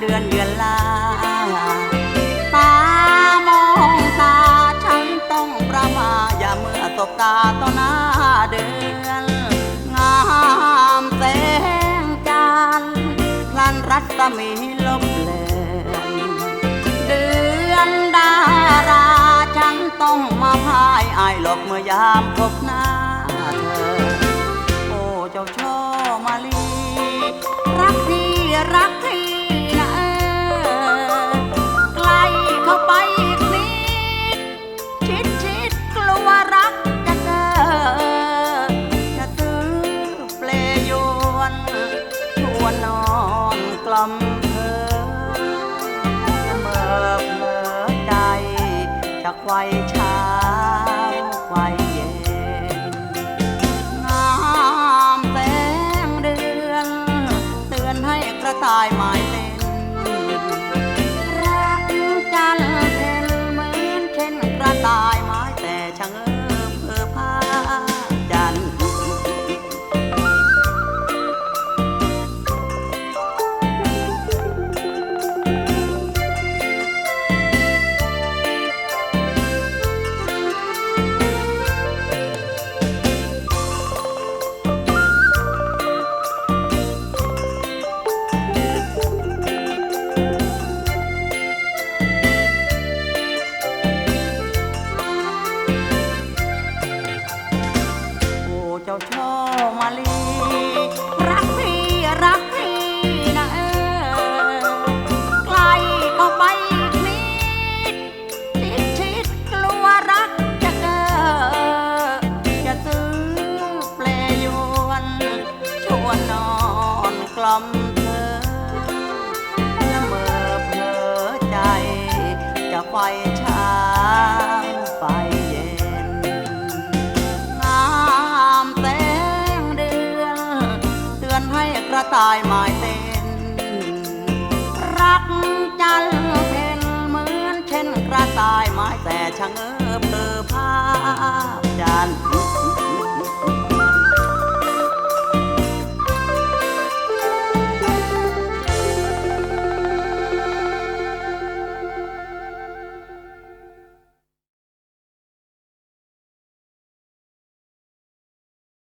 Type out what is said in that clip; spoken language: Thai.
เดือนเดือนลาตามองตาฉันต้องประมาอย่าเมื่อตบตาต่อหน้าเดือน งามแสงจันทร์พลันรัศมีลบเลือนเดือนดาราฉันต้องมาพายอายหลบเมื่อยามพบ วยเช้าไวยเย็นงามแสงเดือน เตือนให้กระต่ายหมายเล่น จ้าช่อมาลี รักพี่รักพี่นะเออใกล้เข้าไปนิดชิดชิดกลัวรักจะเกิดจะซื้อเปลยวนชวนนอนกล่อมเธอละเมอเพลอใจจะไฟเช้าไฟ ระต่ายหมายเต้นรักจันเพ็ญเหมือนเช่นกระต่ายไม้แต่ชะเง้อ